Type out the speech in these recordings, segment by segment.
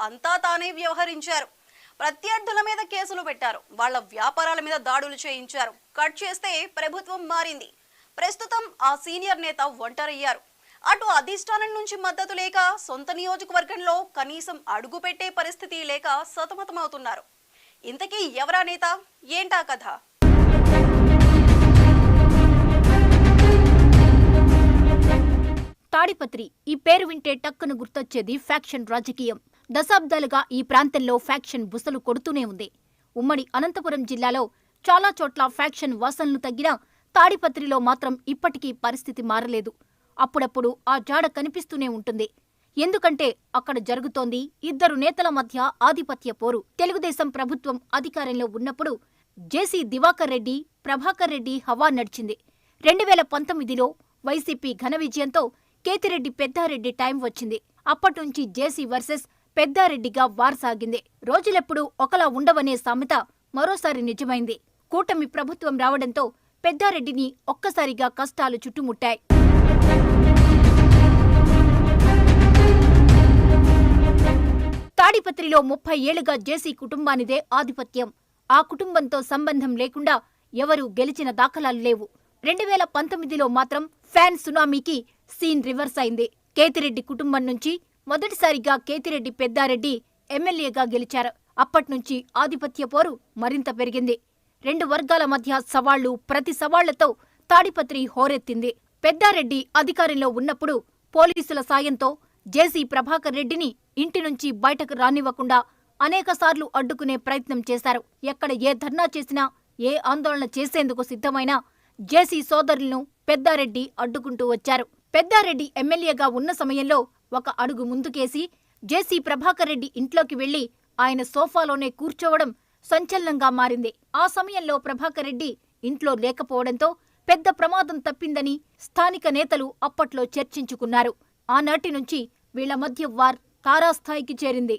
అంతా తానే వ్యవహరించారు. ప్రత్యర్థుల మీద కేసులు పెట్టారు. వాళ్ళ వ్యాపారాల మీద దాడులు చేయించారు. కట్ చేస్తే ప్రభుత్వం మారింది. ప్రస్తుతం ఆ సీనియర్ నేత ఒంటరయ్యారు. అటు అధిష్టానం నుంచి మద్దతు లేక సొంత నియోజకవర్గంలో కనీసం అడుగు పెట్టే పరిస్థితి లేక సతమతమవుతున్నారు. ఇంతకీ ఎవరా నేత? ఏంటా కథ? తాడిపత్రి ఈ పేరు వింటే టక్కున గుర్తొచ్చేది ఫ్యాక్షన్ రాజకీయం. దశాబ్దాలుగా ఈ ప్రాంతంలో ఫ్యాక్షన్ బుసలు కొడుతూనే ఉంది. ఉమ్మడి అనంతపురం జిల్లాలో చాలా చోట్ల ఫ్యాక్షన్ వాసనలు తగ్గినా తాడిపత్రిలో మాత్రం ఇప్పటికీ పరిస్థితి మారలేదు. అప్పుడప్పుడు ఆ జాడ కనిపిస్తూనే ఉంటుంది. ఎందుకంటే అక్కడ జరుగుతోంది ఇద్దరు నేతల మధ్య ఆధిపత్య పోరు. తెలుగుదేశం ప్రభుత్వం అధికారంలో ఉన్నప్పుడు జేసీ దివాకర్ రెడ్డి ప్రభాకర్ రెడ్డి హవా నడిచింది. రెండు వేల పంతొమ్మిదిలో వైసీపీ ఘన విజయంతో కేతిరెడ్డి పెద్దారెడ్డి టైం వచ్చింది. అప్పట్నుంచి జేసీ వర్సెస్ పెద్దారెడ్డిగా వార్ సాగింది రోజులెప్పుడు ఒకలా ఉండవనే సామెత మరోసారి నిజమైంది. కూటమి ప్రభుత్వం రావడంతో పెద్దారెడ్డిని ఒక్కసారిగా కష్టాలు చుట్టుముట్టాయి. తాడిపత్రిలో ముప్పై ఏళ్ళుగా జేసీ కుటుంబానిదే ఆధిపత్యం. ఆ కుటుంబంతో సంబంధం లేకుండా ఎవరూ గెలిచిన దాఖలాలు లేవు. రెండు వేల పంతొమ్మిదిలో మాత్రం ఫ్యాన్ సునామీకి సీన్ రివర్స్ అయింది. కేతిరెడ్డి కుటుంబం నుంచి మొదటిసారిగా కేతిరెడ్డి పెద్దారెడ్డి ఎమ్మెల్యేగా గెలిచారు. అప్పట్నుంచి ఆధిపత్య పోరు మరింత పెరిగింది. రెండు వర్గాల మధ్య సవాళ్ళు ప్రతి సవాళ్ళతో తాడిపత్రి హోరెత్తింది. పెద్దారెడ్డి అధికారంలో ఉన్నప్పుడు పోలీసుల సాయంతో జేసీ ప్రభాకర్ రెడ్డిని ఇంటి నుంచి బయటకు రానివ్వకుండా అనేకసార్లు అడ్డుకునే ప్రయత్నం చేశారు. ఎక్కడ ఏ ధర్నా చేసినా ఏ ఆందోళన చేసేందుకు సిద్ధమైనా జేసీ సోదరులను పెద్దారెడ్డి అడ్డుకుంటూ వచ్చారు. పెద్దారెడ్డి ఎమ్మెల్యేగా ఉన్న సమయంలో ఒక అడుగు ముందుకేసి జేసీ ప్రభాకర్ రెడ్డి ఇంట్లోకి వెళ్ళి ఆయన సోఫాలోనే కూర్చోవడం సంచలనంగా మారింది. ఆ సమయంలో ప్రభాకర్ రెడ్డి ఇంట్లో లేకపోవడంతో పెద్ద ప్రమాదం తప్పిందని స్థానిక నేతలు అప్పట్లో చర్చించుకున్నారు. ఆనాటి నుంచి వీళ్ళ మధ్య వార్ తారాస్థాయికి చేరింది.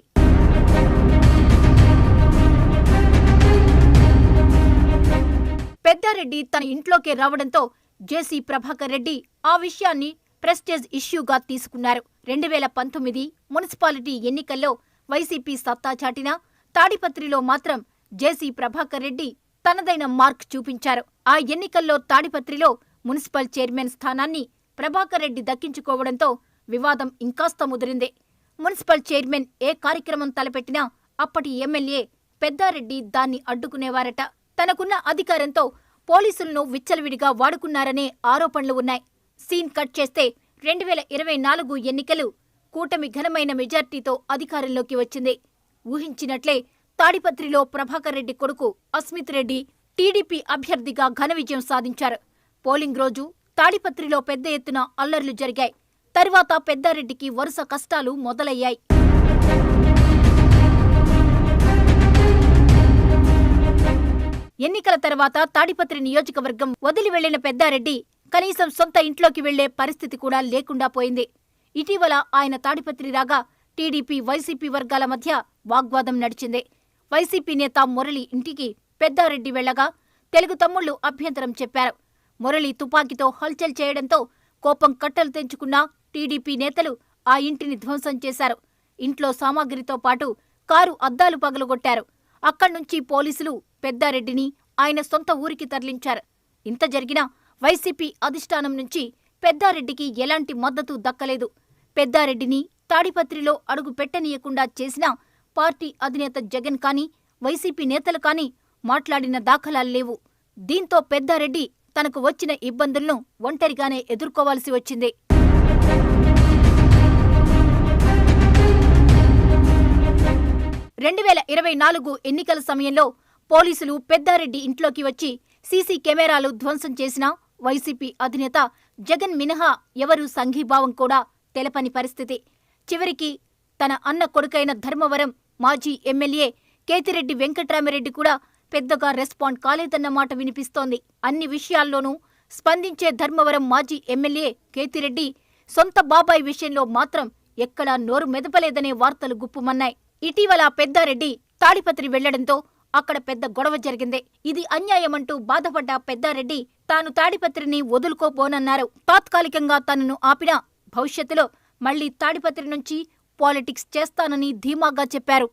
పెద్దారెడ్డి తన ఇంట్లోకే రావడంతో జేసీ ప్రభాకర్ రెడ్డి ఆ విషయాన్ని ప్రెస్టేజ్ ఇష్యూగా తీసుకున్నారు. రెండు వేల పంతొమ్మిది మున్సిపాలిటీ ఎన్నికల్లో వైసీపీ సత్తా చాటినా తాడిపత్రిలో మాత్రం జేసీ ప్రభాకర్ రెడ్డి తనదైన మార్క్ చూపించారు. ఆ ఎన్నికల్లో తాడిపత్రిలో మున్సిపల్ చైర్మన్ స్థానాన్ని ప్రభాకర్ రెడ్డి దక్కించుకోవడంతో వివాదం ఇంకాస్త ముదిరింది. మున్సిపల్ చైర్మన్ ఏ కార్యక్రమం తలపెట్టినా అప్పటి ఎమ్మెల్యే పెద్దారెడ్డి దాన్ని అడ్డుకునేవారట. తనకున్న అధికారంతో పోలీసులను విచ్చలవిడిగా వాడుకున్నారనే ఆరోపణలు ఉన్నాయి. సీన్ కట్ చేస్తే రెండు వేల ఇరవై నాలుగు ఎన్నికలు కూటమి ఘనమైన మెజార్టీతో అధికారంలోకి వచ్చింది. ఊహించినట్లే తాడిపత్రిలో ప్రభాకర్ రెడ్డి కొడుకు అస్మిత్ రెడ్డి టీడీపీ అభ్యర్థిగా ఘన విజయం సాధించారు. పోలింగ్ రోజు తాడిపత్రిలో పెద్ద ఎత్తున అల్లర్లు జరిగాయి. తరువాత పెద్దారెడ్డికి వరుస కష్టాలు మొదలయ్యాయి. ఎన్నికల తర్వాత తాడిపత్రి నియోజకవర్గం వదిలి వెళ్ళిన పెద్దారెడ్డి కనీసం సొంత ఇంట్లోకి వెళ్ళే పరిస్థితి కూడా లేకుండా పోయింది. ఇటీవల ఆయన తాడిపత్రి రాగా టీడీపీ వైసీపీ వర్గాల మధ్య వాగ్వాదం నడిచింది. వైసీపీ నేత మురళి ఇంటికి పెద్దారెడ్డి వెళ్ళగా తెలుగు తమ్ముళ్ళు అభ్యంతరం చెప్పారు. మురళి తుపాకీతో హల్చల్ చేయడంతో కోపం కట్టలు తెంచుకున్న టీడీపీ నేతలు ఆ ఇంటిని ధ్వంసం చేశారు. ఇంట్లో సామాగ్రితో పాటు కారు అద్దాలు పగలగొట్టారు. అక్కడ్నుంచి పోలీసులు పెద్దారెడ్డిని ఆయన సొంత ఊరికి తరలించారు. ఇంత జరిగినా వైసీపీ అధిష్టానం నుంచి పెద్దారెడ్డికి ఎలాంటి మద్దతు దక్కలేదు. పెద్దారెడ్డిని తాడిపత్రిలో అడుగు పెట్టనీయకుండా చేసిన పార్టీ అధినేత జగన్ కానీ వైసీపీ నేతలు కానీ మాట్లాడిన దాఖలాలు లేవు. దీంతో పెద్దారెడ్డి తనకు వచ్చిన ఇబ్బందులను ఒంటరిగానే ఎదుర్కోవాల్సి వచ్చింది. రెండు వేల ఇరవై నాలుగు ఎన్నికల సమయంలో పోలీసులు పెద్దారెడ్డి ఇంట్లోకి వచ్చి సీసీ కెమెరాలు ధ్వంసం చేసినా వైసీపీ అధినేత జగన్ మినహా ఎవరూ సంఘీభావం కూడా తెలపని పరిస్థితి. చివరికి తన అన్న కొడుకైన ధర్మవరం మాజీ ఎమ్మెల్యే కేతిరెడ్డి వెంకట్రామిరెడ్డి కూడా పెద్దగా రెస్పాండ్ కాలేదన్న మాట వినిపిస్తోంది. అన్ని విషయాల్లోనూ స్పందించే ధర్మవరం మాజీ ఎమ్మెల్యే కేతిరెడ్డి సొంత బాబాయ్ విషయంలో మాత్రం ఎక్కడా నోరు మెదపలేదనే వార్తలు గుప్పుమన్నాయి. ఇటీవల పెద్దారెడ్డి తాడిపత్రి వెళ్ళడంతో అక్కడ పెద్ద గొడవ జరిగింది. ఇది అన్యాయమంటూ బాధపడ్డ పెద్దారెడ్డి తాను తాడిపత్రిని వదులుకోబోనన్నారు. తాత్కాలికంగా తనను ఆపినా భవిష్యత్తులో మళ్ళీ తాడిపత్రి నుంచి పాలిటిక్స్ చేస్తానని ధీమాగా చెప్పారు.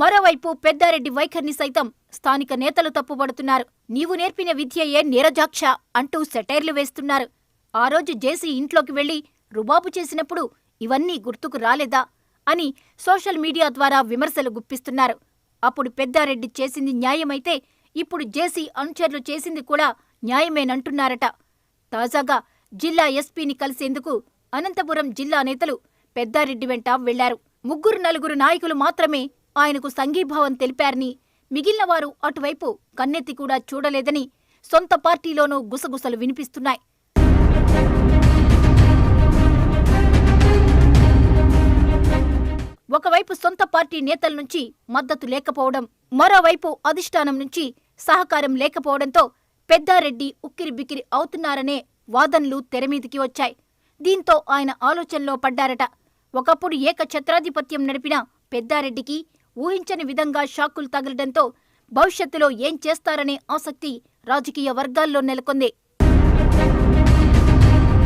మరోవైపు పెద్దారెడ్డి వైఖరిని సైతం స్థానిక నేతలు తప్పుపడుతున్నారు నీవు నేర్పిన విద్యయే నీరజాక్ష అంటూ సెటైర్లు వేస్తున్నారు. ఆ రోజు జేసీ ఇంట్లోకి వెళ్ళి రుబాబు చేసినప్పుడు ఇవన్నీ గుర్తుకు రాలేదా? అని సోషల్ మీడియా ద్వారా విమర్శలు గుప్పిస్తున్నారు. అప్పుడు పెద్దారెడ్డి చేసింది న్యాయమైతే ఇప్పుడు జేసీ అనుచరులు చేసింది కూడా న్యాయమేనంటున్నారట. తాజాగా జిల్లా ఎస్పీని కలిసేందుకు అనంతపురం జిల్లా నేతలు పెద్దారెడ్డి వెంట వెళ్ళారు. ముగ్గురు నలుగురు నాయకులు మాత్రమే ఆయనకు సంఘీభావం తెలిపారని మిగిలినవారు అటువైపు కన్నెత్తి కూడా చూడలేదని సొంత పార్టీలోనూ గుసగుసలు వినిపిస్తున్నాయి. ఒకవైపు సొంత పార్టీ నేతల నుంచి మద్దతు లేకపోవడం మరోవైపు అధిష్టానం నుంచి సహకారం లేకపోవడంతో పెద్దారెడ్డి ఉక్కిరిబిక్కిరి అవుతున్నారనే వాదనలు తెరమీదికి వచ్చాయి. దీంతో ఆయన ఆలోచనలో పడ్డారట. ఒకప్పుడు ఏకఛత్రాధిపత్యం నడిపిన పెద్దారెడ్డికి ఊహించని విధంగా షాకులు తగలడంతో భవిష్యత్తులో ఏం చేస్తారనే ఆసక్తి రాజకీయ వర్గాల్లో నెలకొంది.